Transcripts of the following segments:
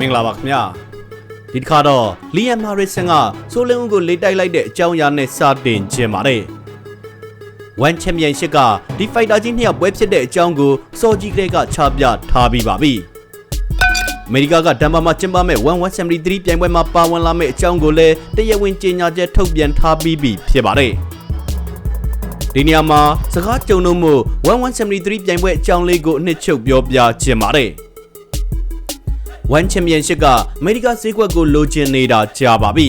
မင်္ဂလာပါခင်ဗျာဒီတစ်ခါတော့လီယမ်မာရစ်ဆန်ကဆိုလင်းဦးကိုလေးတိုက်လိုက်တဲ့အကြောင်းအရာနဲ့စတင်ခြင်းပါတယ်ဝန်ချန်ပီယံရှစ်ကဒီဖိုက်တာကြီးနှစ်ယောက်ပွဲဖြစ်တဲ့အကြောင်းကိုစော်ကြီးကလေးကချပြထားပြီးပါပြီအမေရိကကဒန်မာမှာကျင်းပမဲ့1173ပြိုင်ပွဲမှာပါဝင်လာမယ့်အကြောင်းကိုလည်းတရားဝင်ကြေညာချက်ထုတ်ပြန်ထားပြီးပြီဖြစ်ပါတယ်ဒီနေရာမှာစကားကြုံလို့မို့1173ပြိုင်ပွဲအကြောင်းလေးကိုအနှစ်ချုပ်ပြောပြခြင်းပါတယ် One Championship ကအမေရိကဈေးကွက်ကိုလိုချင်နေတာကြာပါပြီ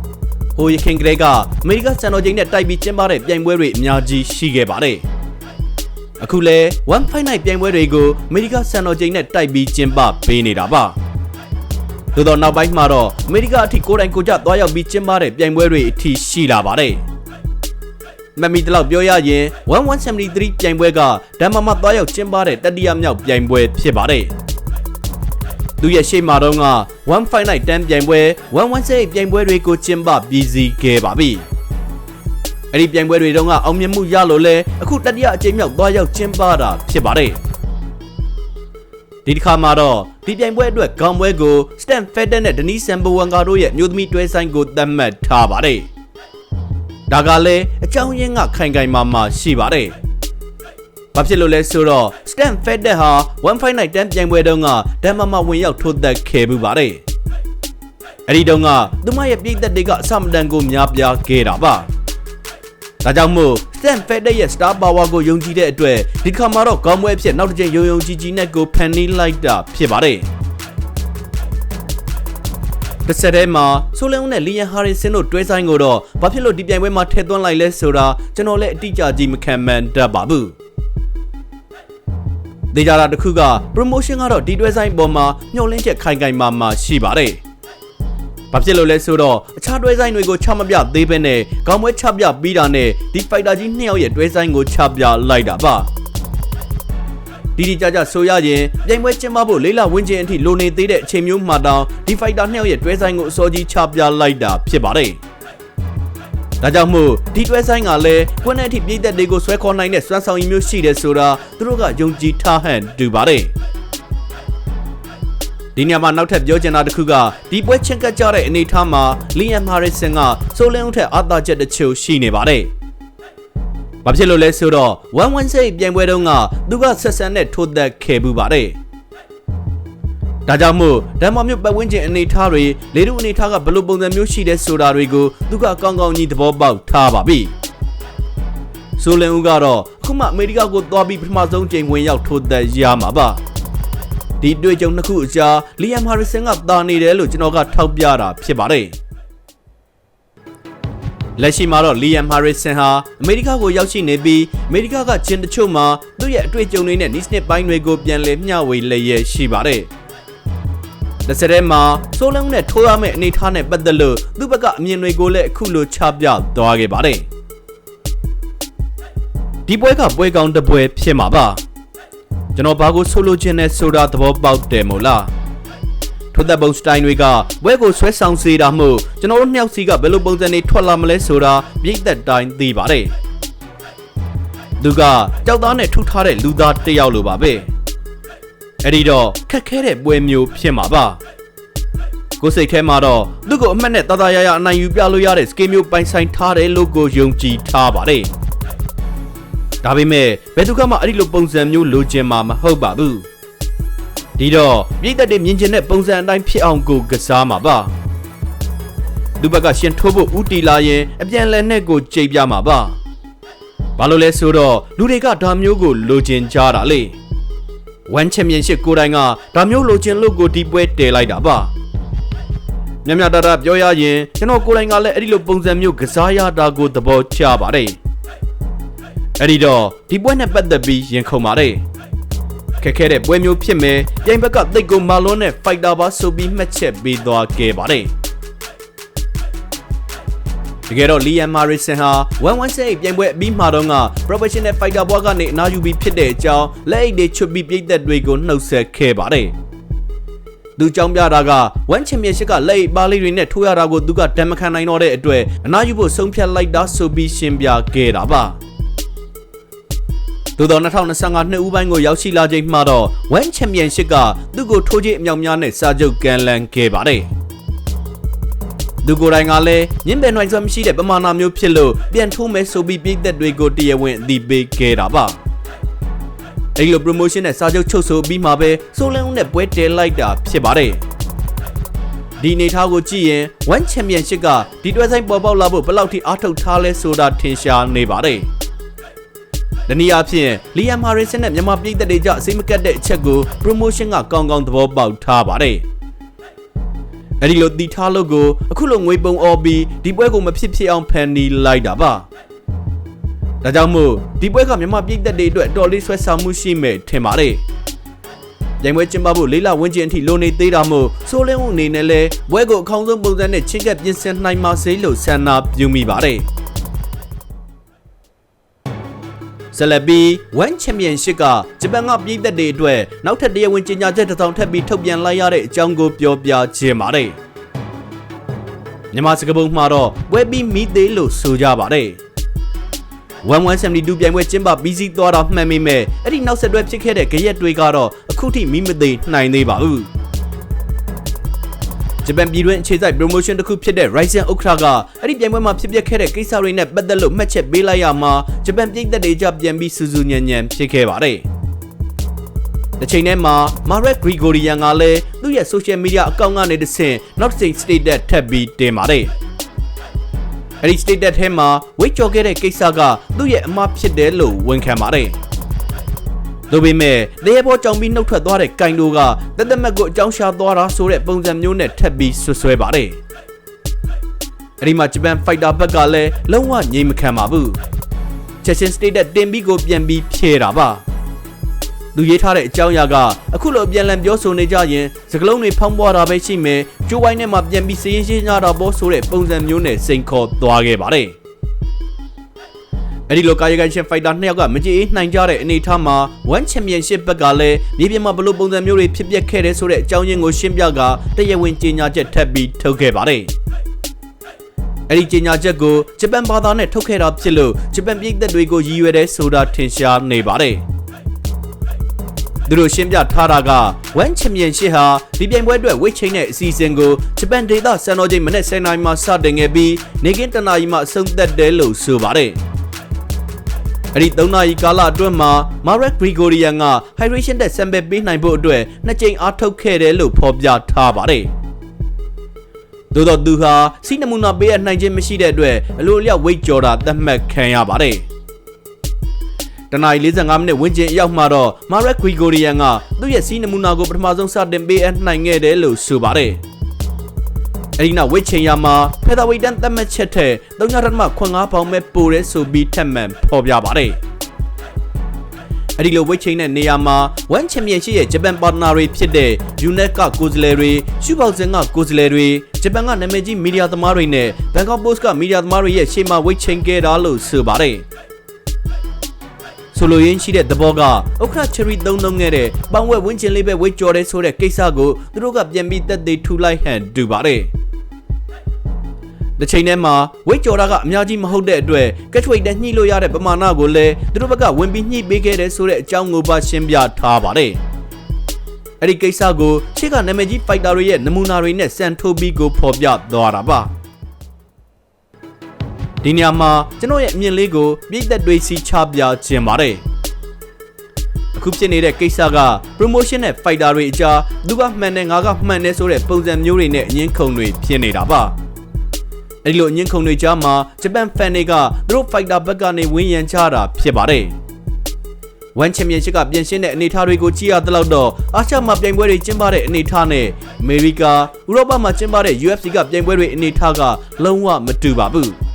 ။ဟိုယခင်ကလေးကအမေရိကစံတော်ချိန်နဲ့တိုက်ပြီးကျင်းပတဲ့ပြိုင်ပွဲတွေအများကြီးရှိခဲ့ပါတယ်။အခုလဲ1 Fight Night ပြိုင်ပွဲတွေကိုအမေရိကစံတော်ချိန်နဲ့တိုက်ပြီးကျင်းပပေးနေတာပါ။သို့တော့နောက်ပိုင်းမှာတော့အမေရိကအထိကိုယ်တိုင်ကိုယ်ကျသွားရောက်ပြီးကျင်းပတဲ့ပြိုင်ပွဲတွေအထိရှိလာပါတယ်။မမီတလောက်ပြောရရင်1173ပြိုင်ပွဲကဒန်မာမှာသွားရောက်ကျင်းပတဲ့တတိယမြောက်ပြိုင်ပွဲဖြစ်ပါတယ်။ သူရဲ့ရှေ့မှာတော့က159 10ပြိုင်ပွဲ116ပြိုင်ပွဲတွေကိုကျင်းပပြီးစီးခဲ့ပါပြီ။အဲ့ဒီပြိုင်ပွဲတွေတုန်းကအောင်မြင်မှုရလို့လဲအခုတတိယအကြိမ်မြောက်သွားရောက်ကျင်းပတာဖြစ်ပါတယ်။ဒီတစ်ခါမှာတော့ဒီပြိုင်ပွဲအတွက်ခေါင်းပွဲကို Stan Fedden နဲ့ Denise Sambuanga တို့ရဲ့မျိုးသမီးတွဲဆိုင်ကိုသတ်မှတ်ထားပါတယ်။ဒါကလည်းအကြောင်းရင်းကခိုင်ခိုင်မာမာရှိပါတယ်။ ဘာဖြစ်လို့လဲဆိုတော့ Stan Fedder ဟာ159 10ပြိုင်ပွဲတုန်းကဒန်မာမှာဝင်ရောက်ထိုးသက်ခဲ့မှုပါတယ်။အဲဒီတုန်းကသူမရဲ့ပြည်သက်တွေကအဆမတန်ကိုများပြားခဲ့တာပါ။ဒါကြောင့်မို့ Stan Fedder ရဲ့ star power ကိုယုံကြည်တဲ့အတွက်ဒီခါမှာတော့ကောင်းပွဲအဖြစ်နောက်တစ်ကြိမ်ယုံယုံကြည်ကြည်နဲ့ကိုဖန်နီးလိုက်တာဖြစ်ပါတယ်။တစ်ဆက်တည်းမှာဆိုလန်ဦးနဲ့လီယန်ဟာရီဆင်တို့တွဲဆိုင်ကိုတော့ဘာဖြစ်လို့ဒီပြိုင်ပွဲမှာထည့်သွင်းလိုက်လဲဆိုတာကျွန်တော်လည်းအတိအကျကြီးမခံမှန်းတတ်ပါဘူး။ ဒေကြတာတစ်ခုက promotion ကတော့ဒီတွဲဆိုင်ပေါ်မှာညှို့လင်းချက်ခိုင်ခိုင်မာမာရှိပါတယ်။ဘာဖြစ်လို့လဲဆိုတော့အခြားတွဲဆိုင်တွေကိုချမပြသေးဘဲနဲ့ခေါင်းပွဲချပြပြီးတာနဲ့ဒီ fighter ကြီးနှစ်ယောက်ရဲ့တွဲဆိုင်ကိုချပြလိုက်တာပါ။ဒီဒီကြကြဆိုရရင်ပြိုင်ပွဲကျင်းပဖို့လေးလဝင်းကျင်အထိလိုနေသေးတဲ့အချိန်မျိုးမှာတောင်ဒီ fighter နှစ်ယောက်ရဲ့တွဲဆိုင်ကိုအစောကြီးချပြလိုက်တာဖြစ်ပါတယ်။ ဒါကြောင့်မို့ဒီတွဲဆိုင်ကလည်းကွန်းတဲ့အထိပြည်သက်တွေကိုဆွဲခေါ်နိုင်တဲ့စွမ်းဆောင်ရည်မျိုးရှိတယ်ဆိုတာသူတို့ကယုံကြည်ထားဟန်တူပါတယ်ဒီညမှာနောက်ထပ်ပြောချင်တာတစ်ခုကဒီပွဲချင်းကပ်ကြတဲ့အနေအထားမှာလီယန်မာရစ်ဆန်ကဆိုလင်းဦးထက်အာသာချက်တချို့ရှိနေပါတယ်။ဘာဖြစ်လို့လဲဆိုတော့116ပြိုင်ပွဲတုန်းကသူကဆက်ဆန်နဲ့ထိုးသက်ခဲ့မှုပါတယ်။ ဒါကြောင့်မို့ဓမ္မမြို့ပတ်ဝန်းကျင်အနေအထားတွေလေထုအနေအထားကဘယ်လိုပုံစံမျိုးရှိတဲ့ဆိုတာတွေကိုသူကကောင်းကောင်းကြီးသဘောပေါက်ထားပါပြီ။ဆိုလင်ဦးကတော့အခုမှအမေရိကကိုသွားပြီးပထမဆုံးချိန်ဝင်ရောက်ထိုးသက်ရမှာပါ။ဒီတွေ့ကြုံနှစ်ခုအကြားလီယမ်ဟာရစ်ဆန်ကတာနေတယ်လို့ကျွန်တော်ကထောက်ပြတာဖြစ်ပါတယ်။လက်ရှိမှာတော့လီယမ်ဟာရစ်ဆန်ဟာအမေရိကကိုရောက်ရှိနေပြီးအမေရိကကဂျင်တချို့မှာသူ့ရဲ့အတွေ့အကြုံတွေနဲ့နီးစနစ်ပိုင်းတွေကိုပြန်လည်မျှဝေလျက်ရှိပါတယ်။ လက်စရဲမှာဆိုးလုံးနဲ့ထိုးရမယ့်အနေအထားနဲ့ပတ်သက်လို့သူ့ဘက်ကအမြင်တွေကိုလည်းအခုလိုချပြသွားခဲ့ပါတယ်ဒီပွဲကပွဲကောင်းတစ်ပွဲဖြစ်မှာပါကျွန်တော်ဘာကိုဆိုလိုချင်လဲဆိုတာသဘောပေါက်တယ်မို့လားထိုသက်ပုံစတိုင်တွေကဘွဲကိုဆွဲဆောင်စေတာမို့ကျွန်တော်တို့နှစ်ယောက်စီကဘယ်လိုပုံစံတွေထွက်လာမလဲဆိုတာပြိသက်တိုင်းသိပါတယ်သူကကြောက်သားနဲ့ထုထားတဲ့လူသားတစ်ယောက်လိုပါပဲ အဲ့ဒီတော့ခက်ခဲတဲ့ပွဲမျိုးဖြစ်မှာပါကိုယ်စိတ်ထဲမှာတော့သူ့ကိုအမှတ်နဲ့တသားရရအနိုင်ယူပြလို့ရတဲ့စကေးမျိုးပိုင်ဆိုင်ထားတယ်လို့ကိုယုံကြည်ထားပါတယ်ဒါပေမဲ့ဘယ်သူကမှအဲ့ဒီလိုပုံစံမျိုးလိုချင်မှာမဟုတ်ပါဘူးဒီတော့ပြည်သက်တွေမြင်ကျင်တဲ့ပုံစံအတိုင်းဖြစ်အောင်ကိုကစားမှာပါသူဘက်ကရှင်ထိုးဖို့ဥတီလာရင်အပြန်လဲနဲ့ကိုကြိတ်ပြမှာပါဘာလို့လဲဆိုတော့လူတွေကဒါမျိုးကိုလိုချင်ကြတာလေ 1ချန်ပီယံရှစ်ကိုယ်တိုင်ကဒါမျိုးလိုချင်လို့ကိုဒီပွဲတည်လိုက်တာပါမြတ်မြတ်တတပြောရရင်ကျွန်တော်ကိုယ်တိုင်ကလည်းအဲ့ဒီလိုပုံစံမျိုးကစားရတာကိုသဘောကျပါတယ်အဲ့ဒီတော့ဒီပွဲနဲ့ပတ်သက်ပြီးရင်ခုန်ပါတယ်ခက်ခဲတဲ့ပွဲမျိုးဖြစ်မယ်ပြိုင်ဘက်ကတိတ်ကိုမာလွန်နဲ့ဖိုက်တာပါဆိုပြီးမှတ်ချက်ပေးသွားခဲ့ပါတယ် တကယ်တော့လီယန်မာရစ်ဆန်ဟာ116ပြိုင်ပွဲအပြီးမှာတော့က professional fighter ဘွားကနေအနားယူပြီးဖြစ်တဲ့အကြောင်းလက်အိတ်တွေချွတ်ပြီးပြိသက်တွေကိုနှုတ်ဆက်ခဲ့ပါတယ်။သူကြောင်းပြတာက1 championship ကလက်အိတ်ပါလေးတွေနဲ့ထိုးရတာကိုသူကတမ်းမခံနိုင်တော့တဲ့အတွက်အနားယူဖို့ဆုံးဖြတ်လိုက်တာဆိုပြီးရှင်းပြခဲ့တာပါ။သို့သော2025နှစ်ဦးပိုင်းကိုရောက်ရှိလာချိန်မှာတော့ One Championship ကသူ့ကိုထိုးချိအမြောက်များနဲ့စာချုပ်ကန်လန်ခဲ့ပါတယ် သူကိုယ်တိုင်ကလည်းညင်ပယ်နိုင်စွမ်းမရှိတဲ့ပမာဏမျိုးဖြစ်လို့ပြန်ထိုးမယ်ဆိုပြီးပြည်သက်တွေကိုတရားဝင်အသိပေးခဲ့တာပါအဲ့လို promotion နဲ့စာချုပ်ချုပ်ဆိုပြီးမှပဲဆိုလန်ဦးနဲ့ပွဲတဲလိုက်တာဖြစ်ပါတယ်ဒီအနေထားကိုကြည့်ရင် One Championship ကဒီတွဲဆိုင်ပေါ်ပေါက်လာဖို့ဘယ်လောက်ထိအားထုတ်ထားလဲဆိုတာထင်ရှားနေပါတယ်။တနည်းအားဖြင့်လီယမ်ဟာရီဆန်နဲ့မြန်မာပြည်သက်တွေကြအစိမ့်မကတ်တဲ့အချက်ကို promotion ကကောင်းကောင်းသဘောပေါက်ထားပါတယ်။ အဲဒီလိုတီထားလို့ကိုအခုလိုငွေပုံအော်ပြီးဒီပွဲကိုမဖြစ်ဖြစ်အောင်ဖန်နီလိုက်တာပါ။ဒါကြောင့်မို့ဒီပွဲကမြန်မာပြည်သက်တွေအတွက်တော်လေးဆွဲဆောင်မှုရှိမဲ့ထင်ပါတယ်။ပြိုင်ပွဲကျင်းပဖို့လေးလဝန်းကျင်အထိလိုနေသေးတာမို့ဆိုလင်းဦးအနေနဲ့လဲဘွဲကိုအကောင်းဆုံးပုံစံနဲ့ချင်းကပ်ပြင်ဆင်နိုင်ပါစေလို့ဆန္ဒပြုမိပါတယ် ဆလဘီ1ချန်ပီယံရှစ်ကဂျပန်ကပြည်သက်တွေအတွက်နောက်ထပ်တရားဝင်ကြေညာချက်တစ်စောင်ထပ်ပြီးထုတ်ပြန်လိုက်ရတဲ့အကြောင်းကိုပြောပြခြင်းပါတယ်မြန်မာစကားပုံမှာတော့ပွဲပြီးမိသေးလို့ဆိုကြပါတယ်1172ပြိုင်ပွဲကျင်းပပြီးစီးသွားတာမှန်မိမဲ့အဲ့ဒီနောက်ဆက်တွဲဖြစ်ခဲ့တဲ့ကြရက်တွေကတော့အခုထိမိမသေးနိုင်သေးပါဘူး ဂျပန်ပြည်တွင်းအခြေစိုက် promotion တစ်ခုဖြစ်တဲ့ Ryzen Okra ကအဲ့ဒီပြိုင်ပွဲမှာဖြစ်ပျက်ခဲ့တဲ့ကိစ္စတွေနဲ့ပတ်သက်လို့မှတ်ချက်ပေးလိုက်ရမှာဂျပန်ပြည်သက်တွေကြပြန်ပြီးစူးစူးညံ့ညံ့ဖြစ်ခဲ့ပါတယ်။တစ်ချိန်တည်းမှာ Marek Grigorian ကလည်းသူ့ရဲ့ social media account ကနေတစ်ဆင့်နောက်တစ်ချိန် status ထပ်ပြီးတင်ပါတယ်။အဲ့ဒီ status ထဲမှာဝိတ်ကြော်ခဲ့တဲ့ကိစ္စကသူ့ရဲ့အမှားဖြစ်တယ်လို့ဝန်ခံပါတယ်။ ဒါပေမဲ့တရေပေါ်ကြောင်ပြီးနှုတ်ထွက်သွားတဲ့ကင်တိုကတသက်မက်ကိုအကြောင်းရှာသွားတာဆိုတဲ့ပုံစံမျိုးနဲ့ထပ်ပြီးဆွဆွဲပါတယ်။အဲ့ဒီမှာဂျပန်ဖိုက်တာဘက်ကလည်းလုံးဝငြိမ်မခံပါဘူး။ချက်ချင်း state တင်ပြီးကိုပြန်ပြီးဖြဲတာပါ။သူရေးထားတဲ့အကြောင်းအရာကအခုလိုပြန်လည်ပြောဆိုနေကြရင်စကလုံးတွေဖောင်းပွားတာပဲရှိမယ်။ကျိုးဝိုင်းထဲမှာပြန်ပြီးစည်ရင်းရှင်းကြတာပေါ့ဆိုတဲ့ပုံစံမျိုးနဲ့စိန်ခေါ်သွားခဲ့ပါတယ်။ အဲ့ဒီလိုကာယကံရှင်ဖိုက်တာနှစ်ယောက်ကမကြည်အေးနိုင်ကြတဲ့အနေအထားမှာ One Championship ဘက်ကလည်းမြေပြင်မှာဘလို့ပုံစံမျိုးတွေဖြစ်ပျက်ခဲ့တဲ့ဆိုတဲ့အကြောင်းရင်းကိုရှင်းပြကတရားဝင်ကြေညာချက်ထပ်ပြီးထုတ်ခဲ့ပါတယ်။အဲ့ဒီကြေညာချက်ကိုဂျပန်ဘာသာနဲ့ထုတ်ခဲ့တာဖြစ်လို့ဂျပန်ပြည်သက်တွေကိုရည်ရွယ်တဲ့ဆိုတာထင်ရှားနေပါတယ်။သူတို့ရှင်းပြထားတာက One Championship ဟာဒီပြိုင်ပွဲအတွက်ဝိတ်ချိန်တဲ့အစီအစဉ်ကိုဂျပန်ဒေသစံတော်ချိန်မနေ့10:00နာရီမှာစတင်ခဲ့ပြီးနေကင်းတနာရီမှအဆုံးသတ်တယ်လို့ဆိုပါတယ်။ အဲ့ဒီ3နာရီကာလအတွင်းမှာ Marek Grigorian က hydration တက် sample ပေးနိုင်ဖို့အတွက်နှစ်ကြိမ်အားထုတ်ခဲ့တယ်လို့ဖော်ပြထားပါတယ်။သို့တော့သူဟာစီးနမူနာပေးရနိုင်ခြင်းမရှိတဲ့အတွက်အလိုအလျောက်ဝိတ်ကြော်တာသတ်မှတ်ခံရပါတယ်။တနအီ45မိနစ်ဝန်းကျင်အရောက်မှာတော့ Marek Grigorian ကသူ့ရဲ့စီးနမူနာကိုပထမဆုံးစတင်ပေးအပ်နိုင်ခဲ့တယ်လို့ဆိုပါတယ်။ အဲ့ဒီနောက်ဝစ်ချိန်ရမှာဖက်သာဝိတ်တန်သတ်မှတ်ချက်ထက်3.85ပေါင်ပဲပိုတယ်ဆိုပြီးထက်မှန်ဖော်ပြပါတယ်အဲ့ဒီလိုဝိတ်ချိန်တဲ့နေရာမှာ1 Championship ရဲ့ဂျပန်ပါတနာတွေဖြစ်တဲ့ UNET ကကိုယ်စားလှယ်တွေရှုပေါဇင်ကကိုယ်စားလှယ်တွေဂျပန်ကနာမည်ကြီးမီဒီယာသမားတွေနဲ့ Bangkok Post ကမီဒီယာသမားတွေရဲ့ရှေ့မှာဝိတ်ချိန်ခဲ့တာလို့ဆိုပါတယ် ဆိုလိုရင်းရှိတဲ့သဘောကဥက္ခရချရီသုံးသုံးခဲ့တဲ့ပောင်ဝက်ဝင်းကျင်လေးပဲဝိတ်ကြော်တဲ့ဆိုတဲ့ကိစ္စကိုသူတို့ကပြန်ပြီးတက်သေးထူလိုက်ဟန်တူပါတယ်တစ်ချိန်တည်းမှာဝိတ်ကြော်တာကအများကြီးမဟုတ်တဲ့အတွက်ကက်ချ်ဝိတ်နဲ့ညှိလို့ရတဲ့ပမာဏကိုလည်းသူတို့ဘက်ကဝင်ပြီးညှိပေးခဲ့တဲ့ဆိုတဲ့အကြောင်းကိုပါရှင်းပြထားပါတယ်။အဲ့ဒီကိစ္စကိုရှေ့ကနာမည်ကြီးဖိုက်တာတွေရဲ့နမူနာတွေနဲ့စန်ထိုဘီကိုဖော်ပြသွားတာပါ။ ဒီနေရာမှာကျွန်တော်ရဲ့အမြင်လေးကိုပြည်သက်တွေစီချပြခြင်းပါတယ်။အခုဖြစ်နေတဲ့ကိစ္စက promotion နဲ့ fighter တွေအကြားသူကမှန်တယ်ငါကမှန်တယ်ဆိုတဲ့ပုံစံမျိုးတွေနဲ့အငင်းခုန်တွေဖြစ်နေတာပါ။အဲဒီလိုအငင်းခုန်တွေကြားမှာဂျပန်ဖန်တွေကသူတို့ဖိုက်တာဘက်ကနေဝင်းရံချတာဖြစ်ပါတယ်။ One Championship ကပြင်ရှင်းတဲ့အနေအထားတွေကိုကြည့်ရသလောက်တော့အာရှမှာပြိုင်ပွဲတွေကျင်းပတဲ့အနေအထားနဲ့အမေရိကဥရောပမှာကျင်းပတဲ့ UFC ကပြိုင်ပွဲတွေအနေအထားကလုံးဝမတူပါဘူး။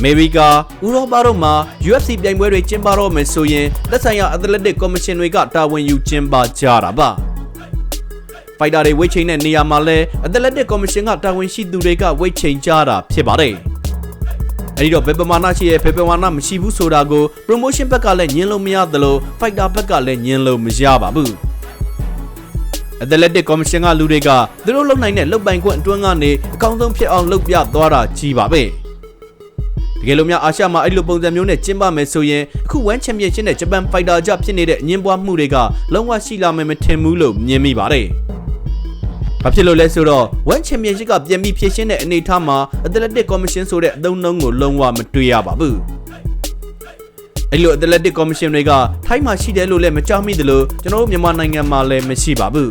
အမေရိကဥရောပတို့မှာ UFC ပြိုင်ပွဲတွေကျင်းပတော့မယ်ဆိုရင်သက်ဆိုင်ရာ Athletic Commission တွေကတာဝန်ယူကျင်းပကြတာပါ။ဖိုက်တာတွေဝိတ်ချိန်တဲ့နေရာမှာလဲအသလက်တစ်ကော်မရှင်ကတာဝန်ရှိသူတွေကဝိတ်ချိန်ကြတာဖြစ်ပါတယ်။အဲဒီတော့ဘယ်ပမာဏရှိရဲ့ဘယ်ပမာဏမရှိဘူးဆိုတာကို promotion ဘက်ကလည်းညင်းလို့မရသလို fighter ဘက်ကလည်းညင်းလို့မရပါဘူး။အသလက်တစ်ကော်မရှင်ကလူတွေကသူတို့လုံနိုင်တဲ့လုံပိုင်ခွင့်အတွင်းကနေအကောင်းဆုံးဖြစ်အောင်လုပ်ပြသွားတာကြီးပါပဲ။ တကယ်လို့များအာရှမှာအဲ့လိုပုံစံမျိုးနဲ့ကျင်းပမယ်ဆိုရင်အခု One Championship နဲ့ Japan Fighter အကြဖြစ်နေတဲ့အငင်းပွားမှုတွေကလုံးဝရှိလာမယ်မထင်ဘူးလို့မြင်မိပါတယ်။ဘာဖြစ်လို့လဲဆိုတော့ One Championship ကပြန်ပြီးဖြည့်ရှင်းတဲ့အနေအထားမှာ Athletic Commission ဆိုတဲ့အသုံးအနှုန်းကိုလုံးဝမတွေ့ရပါဘူး။အဲ့လို Athletic Commission တွေကထိုင်းမှာရှိတယ်လို့လည်းမကြားမိသလိုကျွန်တော်တို့မြန်မာနိုင်ငံမှာလည်းမရှိပါဘူး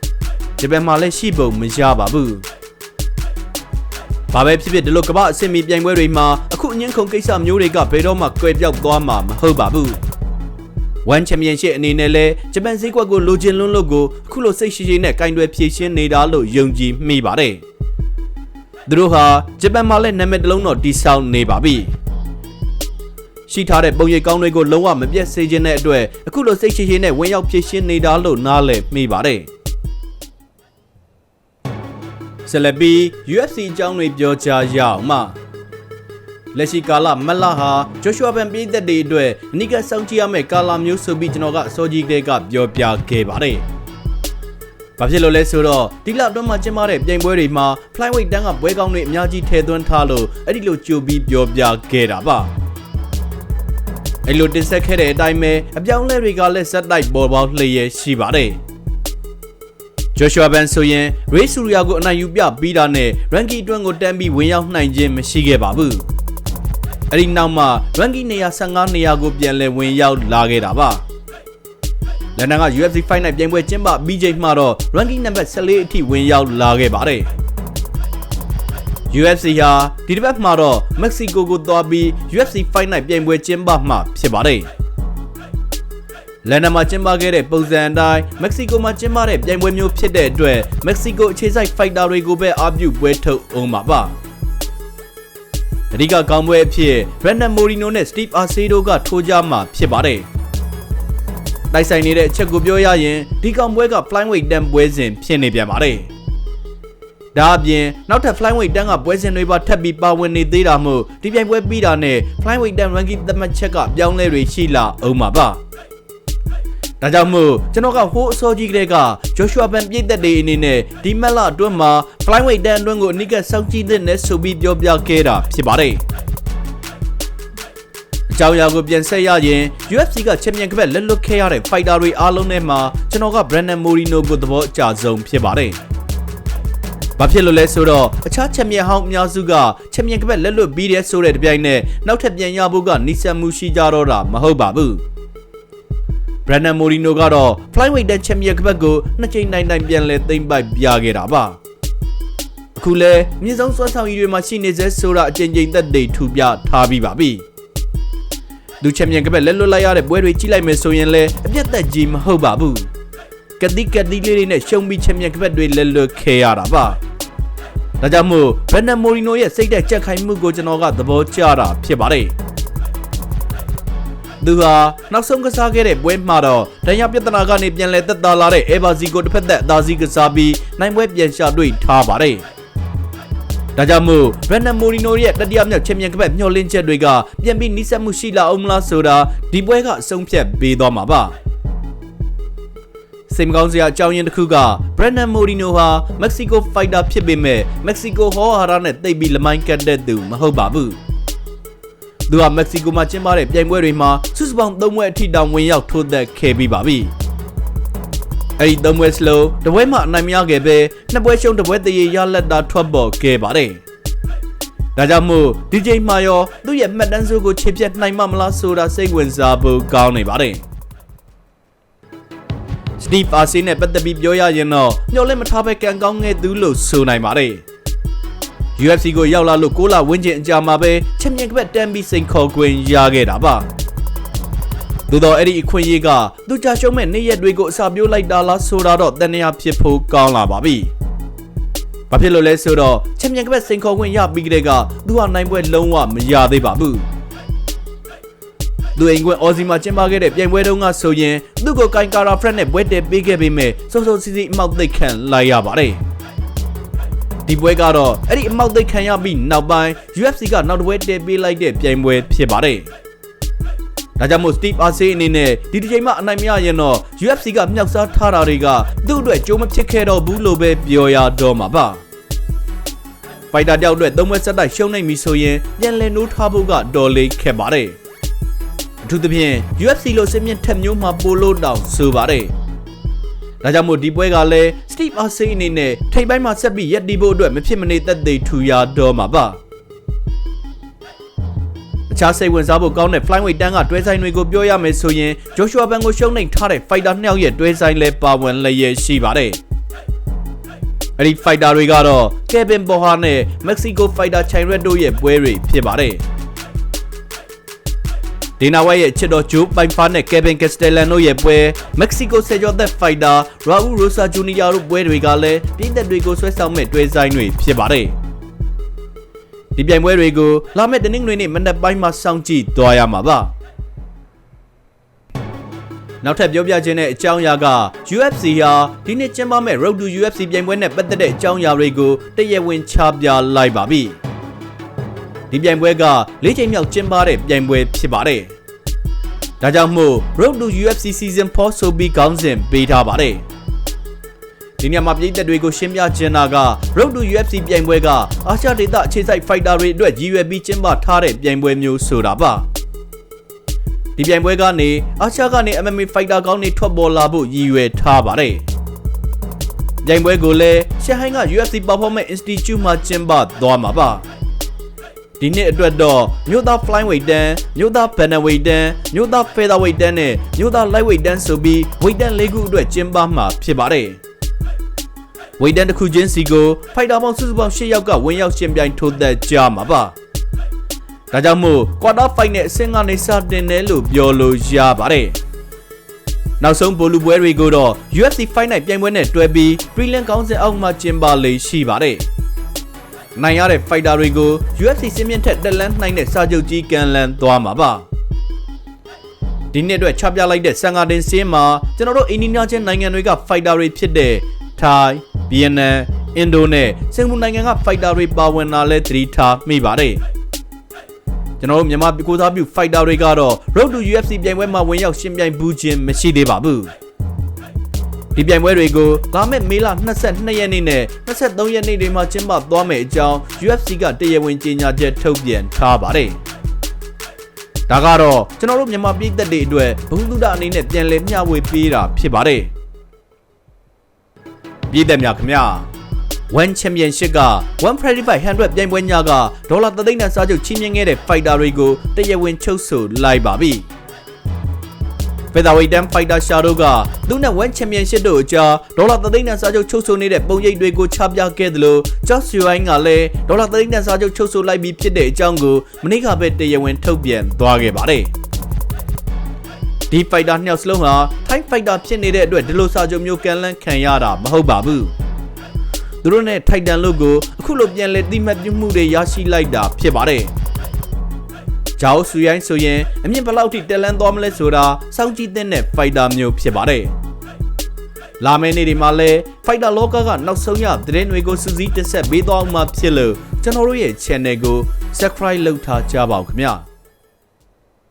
။ဂျပန်မှာလည်းရှိပုံမရပါဘူး။ ဘာပဲဖြစ်ဖြစ်ဒီလိုကမ္ဘာအဆင့်မီပြိုင်ပွဲတွေမှာအခုအငင်းခုန်ကိစ္စမျိုးတွေကဘယ်တော့မှကွယ်ပြောက်သွားမှာမဟုတ်ပါဘူး။ One Championship အနေနဲ့လဲဂျပန်ဈေးကွက်ကိုလိုချင်လွန်းလို့ကိုအခုလိုစိတ်ရှိရှိနဲ့ကင်တွယ်ဖြည့်ရှင်းနေတာလို့ယုံကြည်မိပါတယ်။သူတို့ဟာဂျပန်မှာလည်းနာမည်တစ်လုံးတော့တီဆောက်နေပါပြီ။ရှိထားတဲ့ပုံရိပ်ကောင်းတွေကိုလုံးဝမပြတ်စေခြင်းတဲ့အတွက်အခုလိုစိတ်ရှိရှိနဲ့ဝင်ရောက်ဖြည့်ရှင်းနေတာလို့နားလည်မိပါတယ်။ ဆက်လက်ပြီး UFC အကြောင်းတွေပြောကြားရအောင်မှလက်ရှိကာလမက်လာဟာဂျိုရှွာဘန်ပြည်သက်တွေအတွက်အနိကစောင့်ကြည့်ရမယ့်ကာလမျိုးဆိုပြီးကျွန်တော်ကအစောကြီးကလေးကပြောပြခဲ့ပါတယ်။ဘာဖြစ်လို့လဲဆိုတော့ဒီလအတွင်းမှာကျင်းပတဲ့ပြိုင်ပွဲတွေမှာ flyweight တန်းကပွဲကောင်းတွေအများကြီးထည့်သွင်းထားလို့အဲ့ဒီလိုကြိုပြီးပြောပြခဲ့တာပါ။အဲ့လိုတင်ဆက်ခဲ့တဲ့အတိုင်းပဲအပြောင်းလဲတွေကလည်းဇက်တိုက်ပေါ်ပေါင်းလျက်ရှိပါတယ်။ ဂျိုရှွာဘန်ဆိုရင်ရေဆူရီယာကိုအနိုင်ယူပြပြီးတာနဲ့ရန်ကီအတွင်းကိုတန်းပြီးဝင်ရောက်နိုင်ခြင်းမရှိခဲ့ပါဘူး။အဲဒီနောက်မှာရန်ကီနေရာ15နေရာကိုပြန်လည်ဝင်ရောက်လာခဲ့တာပါ။လန်ဒန်က UFC Fight Night ပြိုင်ပွဲကျင်းပပြီးချိန်မှာတော့ရန်ကီနံပါတ်14အထိဝင်ရောက်လာခဲ့ပါတယ်။ UFC ဟာဒီတစ်ပတ်မှာတော့မက္ကဆီကိုကိုသွားပြီး UFC Fight Night ပြိုင်ပွဲကျင်းပမှဖြစ်ပါတယ်။ လန်ဒန်မှာကျင်းပခဲ့တဲ့ပုံစံအတိုင်းမက္ကဆီကိုမှာကျင်းပတဲ့ပြိုင်ပွဲမျိုးဖြစ်တဲ့အတွက်မက္ကဆီကိုအခြေစိုက်ဖိုက်တာတွေကိုပဲအပြုပွဲထုတ်အောင်ပါပါအဓိကကောင်းပွဲအဖြစ် Brandon Moreno နဲ့ Steve Acedo ကထိုးကြမှာဖြစ်ပါတယ်တိုက်ဆိုင်နေတဲ့အချက်ကိုပြောရရင်ဒီကောင်ပွဲက flyweight တန်းပွဲစဉ်ဖြစ်နေပြန်ပါတယ်ဒါအပြင်နောက်ထပ် flyweight တန်းကပွဲစဉ်တွေပါထပ်ပြီးပါဝင်နေသေးတာမို့ဒီပြိုင်ပွဲပြီးတာနဲ့ flyweight တန်း ranking သတ်မှတ်ချက်ကပြောင်းလဲတွေရှိလာအောင်ပါပါ ဒါကြောင့်မို့ကျွန်တော်ကဟိုးအစောကြီးကလေးကဂျိုရှွာပန်ပြည့်သက်တွေအနေနဲ့ဒီမက်လအတွင်းမှာ flyweight တန်းအတွင်းကိုအနိကစောင့်ကြည့်တဲ့နဲ့ဆိုပြီးပြောပြခဲ့တာဖြစ်ပါတယ်အကြောင်းအရာကိုပြန်ဆက်ရရင် UFC ကချန်ပီယံကပတ်လက်လွတ်ခဲ့ရတဲ့ fighter တွေအားလုံးထဲမှာကျွန်တော်က Brandon Moreno ကိုသဘောအကျဆုံးဖြစ်ပါတယ်။ဘာဖြစ်လို့လဲဆိုတော့အခြားချန်ပီယံဟောင်းအများစုကချန်ပီယံကပတ်လက်လွတ်ပြီးတဲ့ဆိုတဲ့တပြိုင်နက်နောက်ထပ်ပြန်ရဖို့ကနီဆန်မှုရှိကြတော့တာမဟုတ်ပါဘူး။ Brandon Moreno ကတော့ Flyweight တန်းချန်ပီယံကပတ်ကိုနှစ်ချိန်နိုင်နိုင်ပြန်လဲသိမ့်ပိုက်ပြခဲ့တာပါအခုလဲမြင့်ဆုံးစွမ်းဆောင်ရည်တွေမှာရှိနေစေဆိုတာအကြိမ်ကြိမ်သက်သေထူပြထားပြီးပါပြီလူချန်ပီယံကပတ်လက်လွတ်လိုက်ရတဲ့ပွဲတွေကြီးလိုက်မယ်ဆိုရင်လည်းအပြတ်သက်ကြီးမဟုတ်ပါဘူးကတိကတိလေးတွေနဲ့ရှုံးပြီးချန်ပီယံကပတ်တွေလက်လွတ်ခဲ့ရတာပါဒါကြောင့်မို့ဘန်နမိုရီနိုရဲ့စိတ်သက်ကြက်ခိုင်မှုကိုကျွန်တော်ကသဘောကျတာဖြစ်ပါတယ် သူဟာနောက်ဆုံးကစားခဲ့တဲ့ပွဲမှာတော့ဒဏ်ရာပြဿနာကနေပြန်လည်သက်သာလာတဲ့အေဘာဇီကိုတစ်ဖက်သက်အသာစီးကစားပြီးနိုင်ပွဲပြန်ရှာတွေ့ထားပါတယ်။ဒါကြောင့်မို့ဘရန်နမိုရီနိုရဲ့တတိယမြောက်ချန်ပီယံကပတ်မျှော်လင့်ချက်တွေကပြန်ပြီးနှိစက်မှုရှိလာအောင်မလားဆိုတာဒီပွဲကအဆုံးဖြတ်ပေးသွားမှာပါ။စိတ်မကောင်းစရာအကြောင်းရင်းတစ်ခုကဘရန်နန်မိုရီနိုဟာမက္ကဆီကိုဖိုက်တာဖြစ်ပေမဲ့မက္ကဆီကိုဟောဟာရာနဲ့တိတ်ပြီးလမိုင်းကတ်တဲ့သူမဟုတ်ပါဘူး။ သူကမက္ကဆီကိုမှာကျင်းပတဲ့ပြိုင်ပွဲတွေမှာစုစုပေါင်း၃ပွဲအထိတောင်ဝင်ရောက်ထိုးသက်ခဲ့ပြီးပါပြီ။အဲဒီ၃ပွဲစလုံးတပွဲမှအနိုင်မရခဲ့ပဲနှစ်ပွဲရှုံးတပွဲတရေရလက်တာထွက်ပေါ်ခဲ့ပါတယ်။ဒါကြောင့်မို့ဒီချိန်မှာရောသူ့ရဲ့မှတ်တမ်းစုကိုခြေပြတ်နိုင်မှမလားဆိုတာစိတ်ဝင်စားဖို့ကောင်းနေပါတယ်။စတီဖ်အာစီနဲ့ပတ်သက်ပြီးပြောရရင်တော့မျော်လင့်မထားပဲကံကောင်းခဲ့သူလို့ဆိုနိုင်ပါတယ်။ UFC ကိုရောက်လာလို့6လဝန်းကျင်အကြာမှာပဲချန်ပီယံကပတ်တန်ပြီးစိန်ခေါ်ခွင့်ရခဲ့တာပါသို့တော့အဲ့ဒီအခွင့်အရေးကသူကြရှုံးမဲ့နေ့ရက်တွေကိုအစာပြိုးလိုက်တာလားဆိုတာတော့တန်ရာဖြစ်ဖို့ကောင်းလာပါပြီ။ဘာဖြစ်လို့လဲဆိုတော့ချန်ပီယံကပတ်စိန်ခေါ်ခွင့်ရပြီးကြတဲ့ကသူဟာနိုင်ပွဲလုံးဝမရသေးပါဘူး။သူအိမ်ကွင်းအော်စီမှာကျင်းပခဲ့တဲ့ပြိုင်ပွဲတုန်းကဆိုရင်သူ့ကိုကိုင်ကာရာဖရက်နဲ့ပွဲတည်ပေးခဲ့ပေမဲ့စိုးစိုးစီစီအမောက်သိပ်ခံလိုက်ရပါတယ်။ ဒီပွဲကတော့အဲ့ဒီအမောက်သိပ်ခံရပြီးနောက်ပိုင်း UFC ကနောက်တစ်ပွဲတည်ပေးလိုက်တဲ့ပြိုင်ပွဲဖြစ်ပါတယ်ဒါကြောင့်မို့ Steve Arce အနေနဲ့ဒီတစ်ချိန်မှအနိုင်မရရင်တော့ UFC ကမြောက်စားထားတာတွေကသူ့အတွက်ကြိုးမဖြစ်ခဲ့တော့ဘူးလို့ပဲပြောရတော့မှာပါဖိုက်တာတယောက်အတွက်သုံးပွဲဆက်တိုက်ရှုံးနိုင်ပြီဆိုရင်ပြန်လည်နိုးထားဖို့ကတော်လေးခက်ပါတယ်အထူးသဖြင့် UFC လိုစစ်မြင့်ထက်မျိုးမှာပိုလို့တောင်ဆိုပါတယ် ဒါကြောင့်မို့ဒီပွဲကလည်း Steve Arce အနေနဲ့ထိပ်ပိုင်းမှာဆက်ပြီးရပ်တည်ဖို့အတွက်မဖြစ်မနေသက်သေထူရတော့မှာပါအခြားစိတ်ဝင်စားဖို့ကောင်းတဲ့ flyweight တန်းကတွဲဆိုင်တွေကိုပြောရမယ်ဆိုရင် Joshua Ban ကိုရှုံးနိမ့်ထားတဲ့ fighter နှစ်ယောက်ရဲ့တွဲဆိုင်လဲပါဝင်လျက်ရှိပါတယ်အဲ့ဒီ fighter တွေကတော့ Kevin Boha နဲ့ Mexico fighter Chairret တို့ရဲ့ပွဲတွေဖြစ်ပါတယ် ဒေနာဝက်ရဲ့ချစ်တော်ဂျိုးပိုင်ဖာနဲ့ Kevin Castellan တို့ရဲ့ပွဲ Mexico ဆယ်ကျော်သက် fighter Raul Rosa Jr. တို့ပွဲတွေကလည်းပြည်သက်တွေကိုဆွဲဆောင်မဲ့တွဲဆိုင်တွေဖြစ်ပါတယ်ဒီပြိုင်ပွဲတွေကိုလာမယ့်တနင်္ဂနွေနေ့မနက်ပိုင်းမှာစောင့်ကြည့်သွားရမှာပါနောက်ထပ်ပြောပြခြင်းတဲ့အကြောင်းအရာက UFC ဟာဒီနေ့ကျင်းပမယ့် Road to UFC ပြိုင်ပွဲနဲ့ပတ်သက်တဲ့အကြောင်းအရာတွေကိုတရားဝင်ချပြလိုက်ပါပြီဒီပြိုင်ပွဲက၄ချိန်မြောက်ကျင်းပတဲ့ပြိုင်ပွဲဖြစ်ပါတယ် ဒါကြောင့်မို့ Road to UFC Season 4ဆိုပြီးခေါင်းစဉ်ပေးထားပါတယ်ဒီညမှာပြည်သက်တွေကိုရှင်းပြချင်တာက Road to UFC ပြိုင်ပွဲကအာရှဒေသအခြေစိုက် fighter တွေအတွက်ရည်ရွယ်ပြီးကျင်းပထားတဲ့ပြိုင်ပွဲမျိုးဆိုတာပါဒီပြိုင်ပွဲကနေအာရှကနေ MMA fighter ကောင်းတွေထွက်ပေါ်လာဖို့ရည်ရွယ်ထားပါတယ်ပြိုင်ပွဲကိုလည်းရှန်ဟိုင်းက UFC Performance Institute မှာကျင်းပသွားမှာပါ ဒီနှစ်အတွက်တော့မြို့သား flyweight တန်းမြို့သား bantamweight တန်းမြို့သား featherweight တန်းနဲ့မြို့သား lightweight တန်းဆိုပြီး weight တန်း၄ခုအတွက်ကျင်းပမှာဖြစ်ပါတယ်ဝိတ်တန်တစ်ခုချင်းစီကိုဖိုက်တာပေါင်းစုစုပေါင်း၈ယောက်ကဝင်ရောက်ရှင်ပြိုင်ထိုးသက်ကြမှာပါဒါကြောင့်မို့ကွာတာဖိုက်နဲ့အဆင့်ကနေစတင်တယ်လို့ပြောလို့ရပါတယ်နောက်ဆုံးဘိုလူပွဲတွေကိုတော့ UFC Fight Night ပြိုင်ပွဲနဲ့တွဲပြီး Prelim ကောင်းစဉ်အောက်မှာကျင်းပလေရှိပါတယ် နိုင်ရတဲ့ fighter တွေကို UFC စင်းမြင့်ထက်တက်လန်းနိုင်တဲ့စာချုပ်ကြီးကန်လန်သွားမှာပါဒီနှစ်အတွက်ချပြလိုက်တဲ့ဆန်ဂါတင်စင်းမှာကျွန်တော်တို့အိန္ဒိယချင်းနိုင်ငံတွေက fighter တွေဖြစ်တဲ့ထိုင်း၊ဗီယက်နမ်၊အင်ဒိုနဲ့စင်ကာပူနိုင်ငံကဖိုက်တာတွေပါဝင်လာလဲသတိထားမိပါတယ်။ကျွန်တော်တို့မြန်မာပြည်ကိုစားပြု fighter တွေကတော့ Road to UFC ပြိုင်ပွဲမှာဝင်ရောက်ရှင်ပြိုင်ဘူးခြင်းမရှိသေးပါဘူး။ ဒီပြိုင်ပွဲတွေကိုလာမယ့်မေလ22ရက်နေ့နဲ့23ရက်နေ့တွေမှာကျင်းပသွားမယ်အကြောင်း UFC ကတရားဝင်ကြေညာချက်ထုတ်ပြန်ထားပါတယ်။ဒါကတော့ကျွန်တော်တို့မြန်မာပြည်သက်တွေအတွက်ဘုသူဒအနေနဲ့ပြန်လည်မျှဝေပေးတာဖြစ်ပါတယ်။ပြည်သက်များခင်ဗျာ One Championship က135 100ပြိုင်ပွဲညကဒေါ်လာ3သိန်းနဲ့စားချုပ်ချီးမြှင့်ခဲ့တဲ့ fighter တွေကိုတရားဝင်ချုပ်ဆိုလိုက်ပါပြီ။ Featherweight တန်း fighter Shadow ကသူနဲ့ One Championship တို့အကြားဒေါ်လာ3သိန်းနဲ့စားချုပ်ချုပ်ဆိုနေတဲ့ပုံရိပ်တွေကိုချပြခဲ့သလို Josh Yuan ကလည်းဒေါ်လာ3သိန်းနဲ့စားချုပ်ချုပ်ဆိုလိုက်ပြီးဖြစ်တဲ့အကြောင်းကိုမနေ့ကပဲတရားဝင်ထုတ်ပြန်သွားခဲ့ပါတယ်။ဒီ fighter နှစ်ယောက်စလုံးဟာ Thai fighter ဖြစ်နေတဲ့အတွက်ဒီလိုစာချုပ်မျိုးကန်လန်းခံရတာမဟုတ်ပါဘူးသူတို့နဲ့ Titan လို့ကိုအခုလိုပြန်လဲတိမှတ်ပြုမှုတွေရရှိလိုက်တာဖြစ်ပါတယ် ဂျာအိုဆူရိုင်းဆိုရင်အမြင့်ဘယ်လောက်ထိတက်လန်းသွားမလဲဆိုတာစောင့်ကြည့်တဲ့ fighter မျိုးဖြစ်ပါတယ်လာမယ့်နေ့ဒီမှာလဲ fighter လောကကနောက်ဆုံးရသတင်းတွေကိုစူးစီးတင်ဆက်ပေးသွားအောင်မှာဖြစ်လို့ကျွန်တော်တို့ရဲ့ channel ကို subscribe လုပ်ထားကြပါဦးခင်ဗျာ